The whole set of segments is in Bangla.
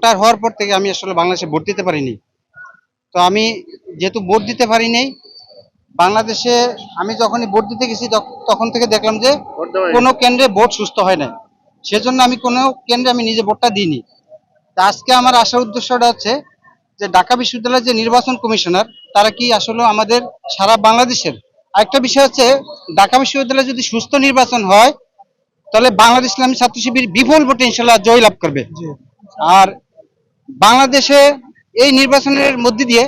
ভোটার হওয়ার পর থেকে আমি আসলে বাংলাদেশে ভোট দিতে পারিনি। তো আমি যেহেতু ভোট দিতে পারিনি বাংলাদেশে আমি যখনই ভোট দিতে গেছি তখন থেকে দেখলাম যে কোনো কেন্দ্রে ভোট সুস্থ হয় না সেজন্য আমি কোনো কেন্দ্রে আমি নিজে ভোটটা দিইনি। তা আজকে আমার আসার উদ্দেশ্যটা হচ্ছে যে ঢাকা বিশ্ববিদ্যালয়ের যে নির্বাচন কমিশনার তারা কি আসলে আমাদের সারা বাংলাদেশের? আরেকটা বিষয় হচ্ছে ঢাকা বিশ্ববিদ্যালয়ে যদি সুস্থ নির্বাচন হয় তাহলে বাংলাদেশ ইসলামী ছাত্র শিবির বিপুল ভোটে ইনশাল্লাহ জয় লাভ করবে আর বাংলাদেশে এই নির্বাচনের মধ্যে দিয়ে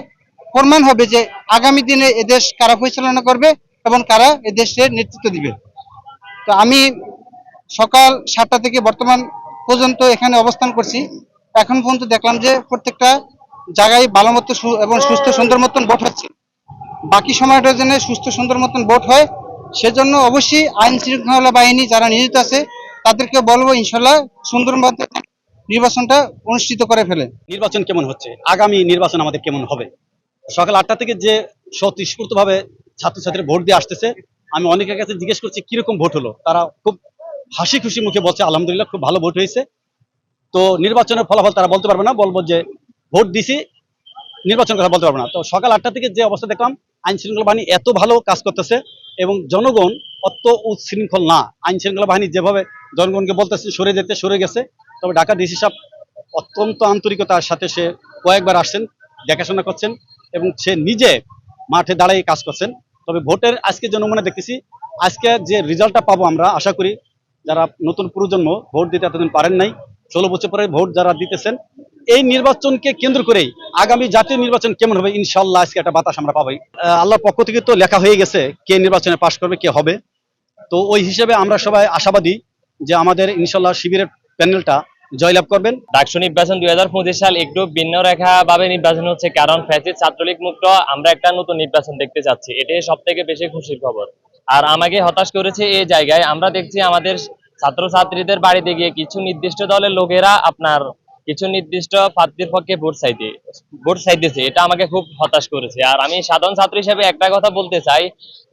প্রমাণ হবে যে আগামী দিনে এদেশ কারা পরিচালনা করবে এবং কারা এদেশের নেতৃত্ব দিবে। তো আমি সকাল সাতটা থেকে বর্তমান পর্যন্ত এখানে অবস্থান করছি। এখন পর্যন্ত দেখলাম যে প্রত্যেকটা জায়গায় ভালো মতো এবং সুস্থ সুন্দর মতন ভোট হচ্ছে। বাকি সময়টা যেন সুস্থ সুন্দর মতন ভোট হয়, সেজন্য অবশ্যই আইন শৃঙ্খলা বাহিনী যারা নিয়োজিত আছে, তাদেরকে বলব ইনশাল্লাহ সুন্দর মতো নির্বাচনটা অনুষ্ঠিত করে ফেলে। নির্বাচন কেমন হচ্ছে? আগামী নির্বাচন আমাদের কেমন হবে? সকাল আটটা থেকে যে স্বতঃস্ফূর্ত ভাবে ছাত্রছাত্রী ভোট দিয়ে আসতেছে, আমি অনেকের কাছে জিজ্ঞেস করছি, কীরকম ভোট হলো? তারা খুব হাসি খুশি মুখে বলছে, আলহামদুলিল্লাহ, খুব ভালো ভোট হয়েছে। তো নির্বাচনের ফলাফল তারা বলতে পারবে না, বলব যে ভোট দিছি নির্বাচন কথা বলতে পারব না। তো সকাল আটটা থেকে যে অবস্থা দেখলাম আইন শৃঙ্খলা বাহিনী এত ভালো কাজ করতেছে এবং জনগণ অত উচ্ছৃঙ্খল না। আইন শৃঙ্খলা বাহিনী যেভাবে জনগণকে বলতেছে, সরে যেতে, সরে গেছে তবে ঢাকা ডিসি সাহেব অত্যন্ত আন্তরিকতার সাথে সে কয়েকবার আসছেন, দেখাশোনা করছেন এবং সে নিজে মাঠে দাঁড়িয়ে কাজ করছেন। তবে ভোটের আজকে যে নমুনা দেখতেছি, আজকে যে রেজাল্টটা পাবো আমরা, আশা করি যারা নতুন প্রজন্ম ভোট দিতে এতদিন পারেন নাই, ষোলো বছর পরে ভোট যারা দিতেছেন, এই নির্বাচনকে কেন্দ্র করেই আগামী জাতীয় নির্বাচন কেমন হবে ইনশাল্লাহ আজকে একটা বাতাস আমরা পাবোই। আল্লাহর পক্ষ থেকে তো লেখা হয়ে গেছে কে নির্বাচনে পাশ করবে, কে হবে। তো ওই হিসেবে আমরা সবাই আশাবাদী যে আমাদের ইনশাল্লাহ শিবিরের প্যানেলটা জয়লাভ করবেন? ডাকসু নির্বাচন দুই হাজার পঁচিশ সাল একটু ভিন্ন রেখা ভাবে নির্বাচন হচ্ছে কারণ ফ্যাসিস্ট ছাত্রলীগ মুক্ত। আমরা একটা নতুন নির্বাচন দেখতে চাচ্ছি। এটাই সব থেকে বেশি খুশির খবর। আর আমাকে হতাশ করেছে এই জায়গায়, আমরা দেখছি আমাদের ছাত্রছাত্রীদের বাড়িতে গিয়ে কিছু নির্দিষ্ট দলের লোকেরা আপনার কিছু নির্দিষ্ট প্রার্থীর পক্ষে ভোট চাইতে, ভোট চাইতেছে। এটা আমাকে খুব হতাশ করেছে। আর আমি সাধারণ ছাত্র হিসেবে একটা কথা বলতে চাই,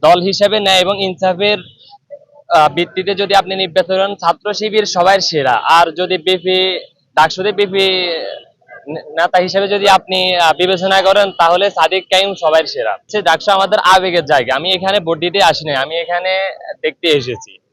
দল হিসেবে ন্যায় এবং ইনসাফের ভিত্তিতে যদি আপনি নির্বাচন ছাত্র শিবির সবাই সেরা। আর যদি বিপি, ডাকসুদে বিপি নেতা হিসেবে যদি আপনি বিবেচনা করেন, তাহলে সাদিক কাইম সবাই সেরা। সে ডাকসু আমাদের আবেগের জায়গা। আমি এখানে ভোট দিতে আসিনি, আমি এখানে দেখতে এসেছি।